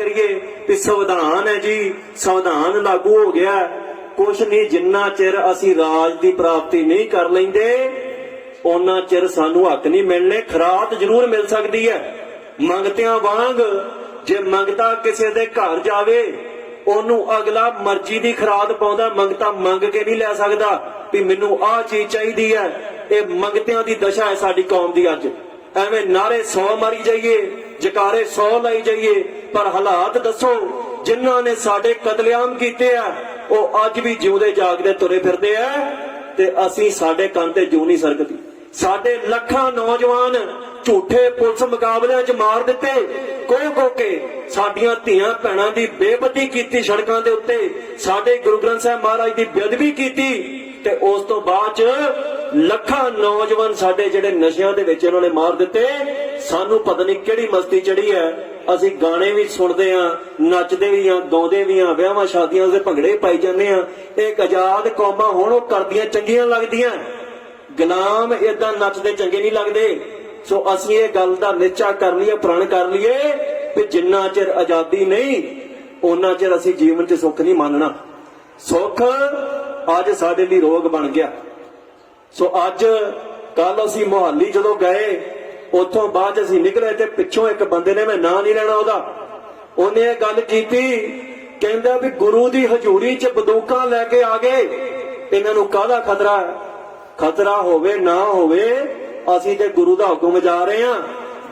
ਕਰੀਏ ਵੀ ਸੰਵਿਧਾਨ ਹੈ ਜੀ। ਸੰਵਿਧਾਨ ਲਾਗੂ ਹੋ ਗਿਆ। ਕੁਛ ਨਹੀਂ, ਜਿੰਨਾ ਚਿਰ ਅਸੀਂ ਰਾਜ ਦੀ ਪ੍ਰਾਪਤੀ ਨਹੀਂ ਕਰ ਲੈਂਦੇ ਉਹਨਾਂ ਚਿਰ ਸਾਨੂੰ ਹੱਕ ਨਹੀਂ ਮਿਲਣੇ। ਖਰਾਤ ਜ਼ਰੂਰ ਮਿਲ ਸਕਦੀ ਹੈ। ਮੰਗਤਿਆਂ ਵਾਂਗ ਜੇ ਮੰਗਤਾ ਕਿਸੇ ਦੇ ਘਰ ਜਾਵੇ, ਉਹਨੂੰ ਅਗਲਾ ਮਰਜ਼ੀ ਦੀ ਖਰਾਤ ਪਾਉਂਦਾ, ਮੰਗਤਾ ਮੰਗ ਕੇ ਨਹੀਂ ਲੈ ਸਕਦਾ ਵੀ ਮੈਨੂੰ ਆਹ ਚੀਜ਼ ਚਾਹੀਦੀ ਹੈ। ਇਹ ਮੰਗਤਿਆਂ ਦੀ ਦਸ਼ਾ ਹੈ ਸਾਡੀ ਕੌਮ ਦੀ ਅੱਜ। ਐਵੇਂ ਨਾਰੇ ਸੌ ਮਾਰੀ ਜਾਈਏ। ਜਕਾਰੇ 100 ਲਾਈ ਜਾਈਏ। ਪਰ ਹਾਲਾਤ ਦੱਸੋ, ਜਿਨ੍ਹਾਂ ਨੇ ਸਾਡੇ ਕਤਲੇਆਮ ਕੀਤੇ ਆ, ਉਹ ਅੱਜ ਵੀ ਜਿਉਂਦੇ ਜਾਗਦੇ ਤੁਰੇ ਫਿਰਦੇ ਆ ਤੇ ਅਸੀਂ ਸਾਡੇ ਕੰਨ ਤੇ ਜੂ ਨਹੀਂ ਸਰਕਦੀ। ਸਾਡੇ ਲੱਖਾਂ ਨੌਜਵਾਨ ਝੂਠੇ ਪੁਲਿਸ ਮੁਕਾਬਲਿਆਂ 'ਚ ਮਾਰ ਦਿੱਤੇ। ਕੋਹ ਕੋ ਕੇ ਸਾਡੀਆਂ ਧੀਆਂ ਭੈਣਾਂ ਦੀ ਬੇਪਤੀ ਕੀਤੀ ਸੜਕਾਂ ਦੇ ਉੱਤੇ। ਸਾਡੇ ਗੁਰੂ ਗ੍ਰੰਥ ਸਾਹਿਬ ਮਹਾਰਾਜ ਦੀ ਬੇਅਦਬੀ ਕੀਤੀ ਤੇ ਉਸ ਤੋਂ ਬਾਅਦ 'ਚ ਲੱਖਾਂ ਨੌਜਵਾਨ ਸਾਡੇ ਜਿਹੜੇ ਨਸ਼ਿਆਂ ਦੇ ਵਿੱਚ ਇਹਨਾਂ ਨੇ ਮਾਰ ਦਿੱਤੇ। ਸਾਨੂੰ ਪਤਾ ਨਹੀਂ ਕਿਹੜੀ ਮਸਤੀ ਚੜੀ ਹੈ। ਅਸੀਂ ਗਾਣੇ ਵੀ ਸੁਣਦੇ ਆ ਨੱਚਦੇ ਵੀ ਆ ਗਾਉਂਦੇ ਵੀ ਆ ਵਿਆਹਾਂ ਸ਼ਾਦੀਆਂ ਦੇ ਭੰਗੜੇ ਪਾਈ ਜਾਂਦੇ ਆ ਇਹ ਆਜ਼ਾਦ ਕੌਮਾਂ ਹੁਣ ਉਹ ਕਰਦੀਆਂ ਚੰਗੀਆਂ ਲੱਗਦੀਆਂ। ਗੁਲਾਮ ਇਦਾਂ ਨੱਚਦੇ ਚੰਗੇ ਨਹੀਂ ਲੱਗਦੇ। ਸੋ ਅਸੀਂ ਇਹ ਗੱਲ ਦਾ ਨਿਸ਼ਚਾ ਕਰ ਲਈਏ, ਪ੍ਰਣ ਕਰ ਲਈਏ ਕਿ ਜਿੰਨਾ ਚਿਰ ਆਜ਼ਾਦੀ ਨਹੀਂ ਉਹਨਾਂ ਚਿਰ ਅਸੀਂ ਜੀਵਨ 'ਚ ਸੁੱਖ ਨਹੀਂ ਮੰਨਣਾ। ਸੁੱਖ ਅੱਜ ਸਾਡੇ ਲਈ ਰੋਗ ਬਣ ਗਿਆ। ਸੋ ਅੱਜ ਕੱਲ ਅਸੀਂ ਮੁਹੱਲੀ ਜਦੋਂ ਗਏ ਉੱਥੋਂ ਬਾਅਦ 'ਚ ਅਸੀਂ ਨਿਕਲੇ ਤੇ ਪਿੱਛੋਂ ਇੱਕ ਬੰਦੇ ਨੇ ਮੈਂ ਨਾਂ ਨਹੀਂ ਲੈਣਾ ਉਹਦਾ। ਉਹਨੇ ਇਹ ਗੱਲ ਕੀਤੀ, ਕਹਿੰਦਾ ਵੀ ਗੁਰੂ ਦੀ ਹਜ਼ੂਰੀ 'ਚ ਬੰਦੂਕਾਂ ਲੈ ਕੇ ਆ ਗਏ। ਇਹਨਾਂ ਨੂੰ ਕਾਹਦਾ ਖਤਰਾ? ਹੈ ਖਤਰਾ ਹੋਵੇ, ਨਾ ਹੋਵੇ, ਅਸੀਂ ਤੇ ਗੁਰੂ ਦਾ ਹੁਕਮ ਜਾ ਰਹੇ ਹਾਂ।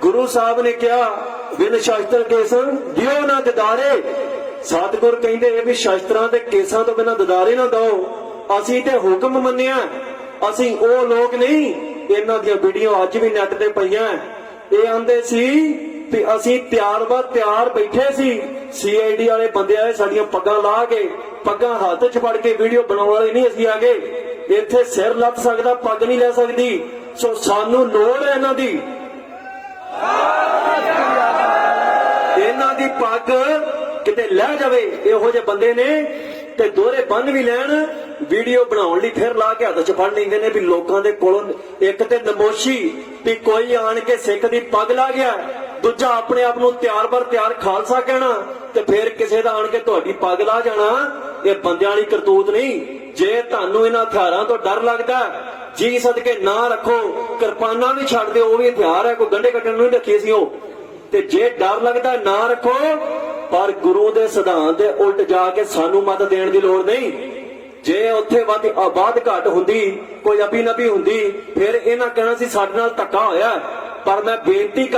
ਗੁਰੂ ਸਾਹਿਬ ਨੇ ਕਿਹਾ, ਬਿਨ ਸ਼ਸਤਰ ਕੇਸ ਦਿਓ ਨਾ ਦਿਦਾਰੇ ਸਤਿਗੁਰ ਕਹਿੰਦੇ ਇਹ ਵੀ ਸ਼ਸਤਰਾਂ ਤੇ ਕੇਸਾਂ ਤੋਂ ਬਿਨਾਂ ਦਿਦਾਰੇ ਨਾ ਦਿਓ। ਅਸੀਂ ਤੇ ਹੁਕਮ ਮੰਨਿਆ। ਅਸੀਂ ਉਹ ਲੋਕ ਨਹੀਂ ਇਹਨਾਂ ਦੀਆਂ ਵੀਡੀਓ ਅੱਜ ਵੀ ਨੈਟ ਤੇ ਪਈਆਂ ਇਹ ਆਂਦੇ ਸੀ ਵੀ ਅਸੀਂ ਤਿਆਰ ਬਾ ਤਿਆਰ ਬੈਠੇ ਸੀ। ਸੀਆਈਡੀ ਵਾਲੇ ਬੰਦੇ ਆਏ ਸਾਡੀਆਂ ਪੱਗਾਂ ਲਾ ਕੇ, ਪੱਗਾਂ ਹੱਥ 'ਚ ਫੜ ਕੇ ਵੀਡੀਓ ਬਣਾਉਣ ਵਾਲੇ ਨਹੀਂ ਅਸੀਂ ਆ ਗਏ ਇੱਥੇ ਸਿਰ ਲੱਤ ਸਕਦਾ, ਪੱਗ ਨਹੀਂ ਲੈ ਸਕਦੀ। ਸੋ ਸਾਨੂੰ ਲੋੜ ਹੈ ਇਹਨਾਂ ਦੀ। ਇਹਨਾਂ ਦੀ ਪੱਗ ਕਿਤੇ ਲੈ ਜਾਵੇ, ਇਹੋ ਜਿਹੇ ਬੰਦੇ ਨੇ ਤੇ ਦੋਹਰੇ ਬੰਨ ਵੀ ਲੈਣ ਵੀਡੀਓ ਬਣਾਉਣ ਲਈ ਫਿਰ ਲਾ ਕੇ ਹੱਥ 'ਚ ਫੜ ਲੈਂਦੇ ਨੇ ਵੀ ਲੋਕਾਂ ਦੇ ਕੋਲੋਂ ਇੱਕ ਤੇ ਨਮੋਸ਼ੀ ਵੀ ਕੋਈ ਆਣ ਕੇ ਸਿੱਖ ਦੀ ਪੱਗ ਲਾ ਗਿਆ, ਦੂਜਾ ਆਪਣੇ ਆਪ ਨੂੰ ਤਿਆਰ ਬਰ ਤਿਆਰ ਖਾਲਸਾ ਕਹਿਣਾ, ਤੇ ਫਿਰ ਕਿਸੇ ਦਾ ਆਣ ਕੇ ਤੁਹਾਡੀ ਪੱਗ ਲਾ ਜਾਣਾ, ਇਹ ਬੰਦਿਆਂ ਵਾਲੀ ਕਰਤੂਤ ਨਹੀਂ। ਜੇ ਤੁਹਾਨੂੰ ਇਹਨਾਂ ਹਥਿਆਰਾਂ ਤੋਂ ਡਰ ਲੱਗਦਾ, ਜੀ ਸਦਕੇ ਨਾ ਰੱਖੋ, ਕਿਰਪਾਨਾਂ ਵੀ ਛੱਡ ਦਿਓ, ਉਹ ਵੀ ਹਥਿਆਰ ਹੈ, ਕੋਈ ਗੰਢੇ ਕੱਟਣ ਨੂੰ ਨਹੀਂ ਰੱਖੀ ਸੀ ਉਹ। ਤੇ ਜੇ ਡਰ ਲੱਗਦਾ ਨਾ ਰੱਖੋ, ਪਰ ਗੁਰੂ ਦੇ ਸਿਧਾਂਤ ਦੇ ਉਲਟ ਜਾ ਕੇ ਸਾਨੂੰ ਮਤ ਦੇਣ ਦੀ ਲੋੜ ਨਹੀਂ। ਜੇ ਉੱਥੇ ਵੱਧ ਆਬਾਦ ਘਟ ਹੁੰਦੀ, ਕੋਈ ਅਬੀ ਨਬੀ ਹੁੰਦੀ, ਫਿਰ ਇਹਨਾਂ ਕਹਿਣਾ ਸੀ ਸਾਡੇ ਨਾਲ ਧੱਕਾ ਹੋਇਆ। ਪਰ ਮੈਂ ਬੇਨਤੀ ਕਰ